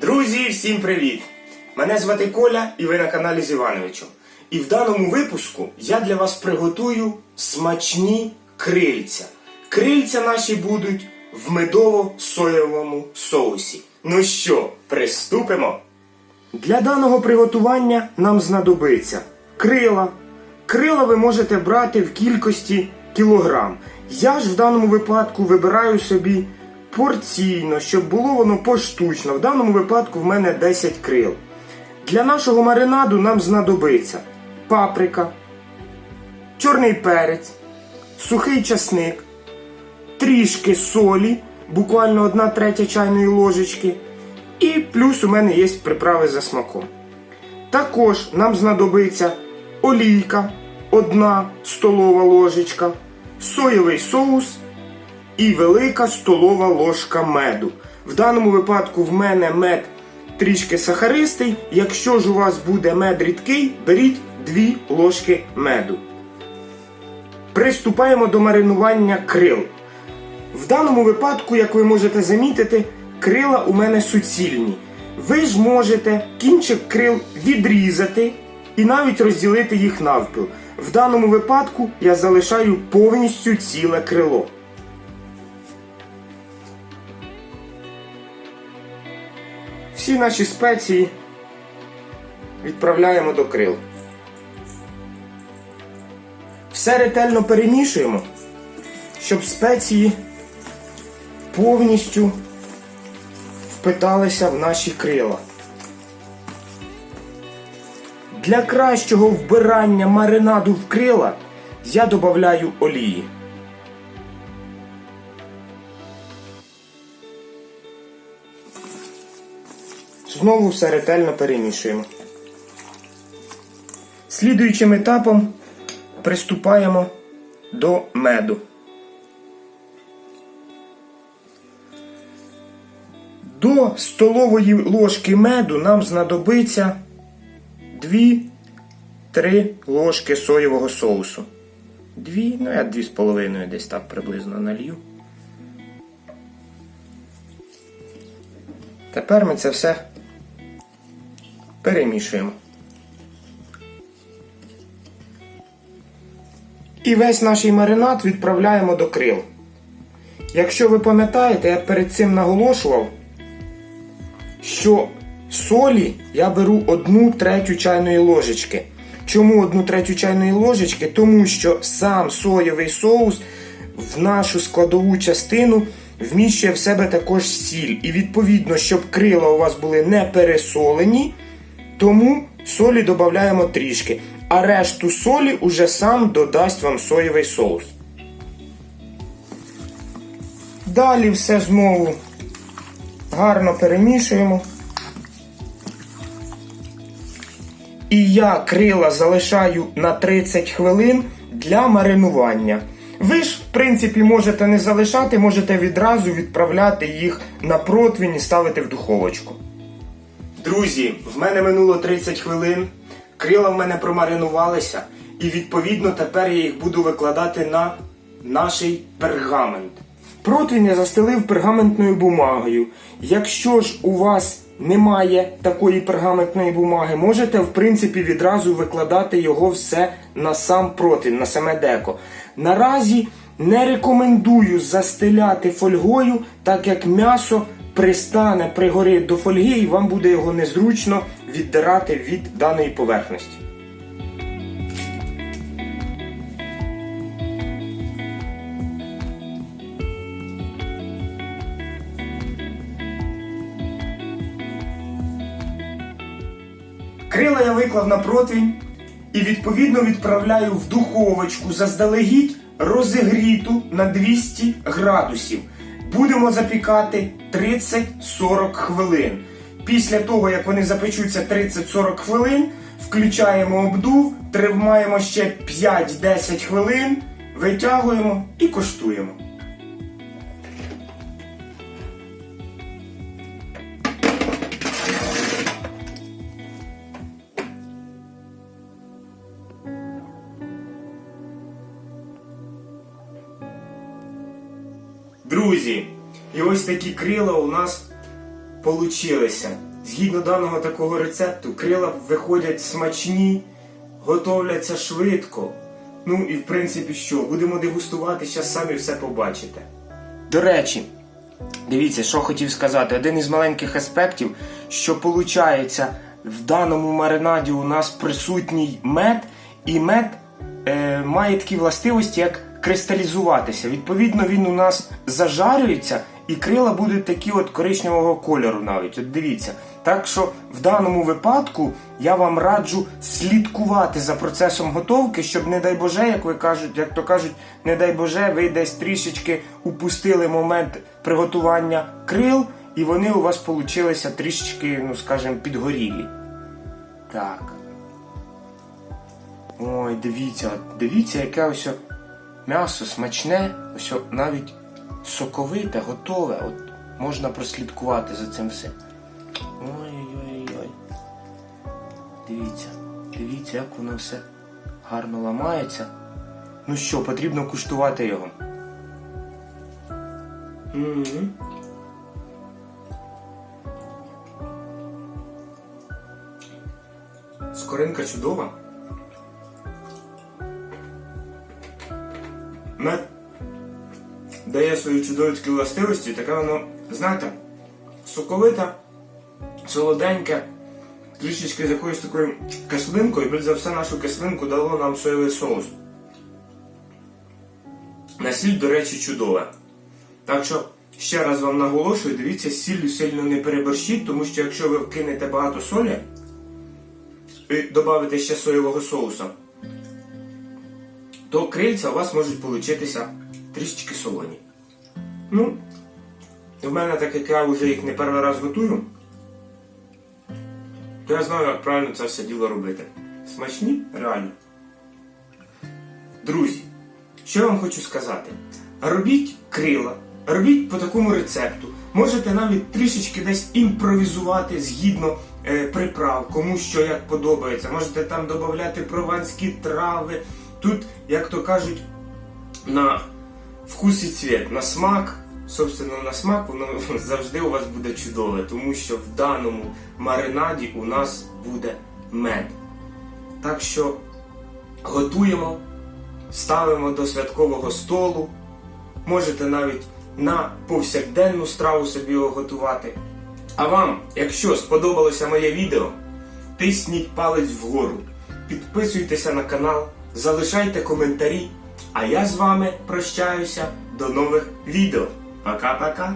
Друзі, всім привіт! Мене звати Коля і ви на каналі з Івановичем. І в даному випуску я для вас приготую смачні крильця. Крильця наші будуть в медово-соєвому соусі. Ну що, приступимо? Для даного приготування нам знадобиться крила. Крила ви можете брати в кількості кілограм. Я ж в даному випадку вибираю собі порційно, щоб було воно поштучно. В даному випадку в мене 10 крил. Для нашого маринаду нам знадобиться паприка, чорний перець, сухий часник, трішки солі, буквально 1 третя чайної ложечки. І плюс у мене є приправи за смаком. Також нам знадобиться олійка, 1 столова ложечка, соєвий соус і велика столова ложка меду. В даному випадку в мене мед трішки сахаристий. Якщо ж у вас буде мед рідкий, беріть 2 ложки меду. Приступаємо до маринування крил. В даному випадку, як ви можете замітити, крила у мене суцільні. Ви ж можете кінчик крил відрізати і навіть розділити їх навпіл. В даному випадку я залишаю повністю ціле крило. Всі наші спеції відправляємо до крил. Все ретельно перемішуємо, щоб спеції повністю впиталися в наші крила. Для кращого вбирання маринаду в крила я додаю олії. Знову все ретельно перемішуємо. Слідуючим етапом приступаємо до меду. До столової ложки меду нам знадобиться 2-3 ложки соєвого соусу. Дві, ну я дві з половиною десь так приблизно налью. Тепер ми це все перемішуємо. І весь наш маринад відправляємо до крил. Якщо ви пам'ятаєте, я перед цим наголошував, що солі я беру одну третю чайної ложечки. Чому одну третю чайної ложечки? Тому що сам соєвий соус в нашу складову частину вміщує в себе також сіль. І відповідно, щоб крила у вас були не пересолені, тому солі додаємо трішки. А решту солі уже сам додасть вам соєвий соус. Далі все знову гарно перемішуємо. І я крила залишаю на 30 хвилин для маринування. Ви ж, в принципі, можете не залишати, можете відразу відправляти їх на противень і ставити в духовочку. Друзі, в мене минуло 30 хвилин. Крила в мене промаринувалися, і відповідно тепер я їх буду викладати на наш пергамент. Противень я застелив пергаментною бумагою. Якщо ж у вас немає такої пергаментної бумаги, можете в принципі відразу викладати його все на сам противень, на саме деко. Наразі не рекомендую застеляти фольгою, так як м'ясо пристане, пригорить до фольги, і вам буде його незручно віддирати від даної поверхності. Крила я виклав на противень і відповідно відправляю в духовочку заздалегідь розігріту на 200 градусів. Будемо запікати 30-40 хвилин. Після того, як вони запечуться 30-40 хвилин, включаємо обдув, тримаємо ще 5-10 хвилин, витягуємо і коштуємо. Друзі, і ось такі крила у нас получилися. Згідно даного такого рецепту, крила виходять смачні, готовляться швидко. Ну і в принципі що, будемо дегустувати, зараз самі все побачите. До речі, дивіться, що хотів сказати. Один із маленьких аспектів, що виходить, в даному маринаді у нас присутній мед, і мед е, має такі властивості, як кристалізуватися. Відповідно, він у нас зажарюється, і крила будуть такі от коричневого кольору навіть. От дивіться. Так що в даному випадку я вам раджу слідкувати за процесом готовки, щоб, не дай Боже, як ви кажуть, як то кажуть, не дай Боже, ви десь трішечки упустили момент приготування крил, і вони у вас получилися трішечки, ну скажімо, підгорілі. Так. Ой, дивіться, дивіться, яке ось м'ясо смачне, ось навіть соковите, готове. От можна прослідкувати за цим всім. Ой-ой-ой. Дивіться, дивіться, як воно все гарно ламається. Ну що, потрібно куштувати його. М-м. Скоринка чудова. Дає свої чудові властивості, таке воно, знаєте, соковите, солоденьке, трішечки з якоюсь такою кислинкою, і більш за все нашу кислинку дало нам соєвий соус. На сіль, до речі, чудове. Так що ще раз вам наголошую, дивіться, з сіллю сильно не переборщіть, тому що якщо ви вкинете багато солі і додавите ще соєвого соуса, то крильця у вас можуть получитися трішечки солоні. Ну, в мене так як я вже їх не перший раз готую, то я знаю, як правильно це все діло робити. Смачні, реально. Друзі, що я вам хочу сказати? Робіть крила, робіть по такому рецепту. Можете навіть трішечки десь імпровізувати згідно е, приправ, кому що як подобається. Можете там додати прованські трави. Тут, як то кажуть, на вкус і цвіт, на смак. Собственно, на смак воно завжди у вас буде чудове, тому що в даному маринаді у нас буде мед. Так що готуємо, ставимо до святкового столу. Можете навіть на повсякденну страву собі його готувати. А вам, якщо сподобалося моє відео, тисніть палець вгору, підписуйтеся на канал, залишайте коментарі. А я з вами прощаюся до нових відео. Пока-пока!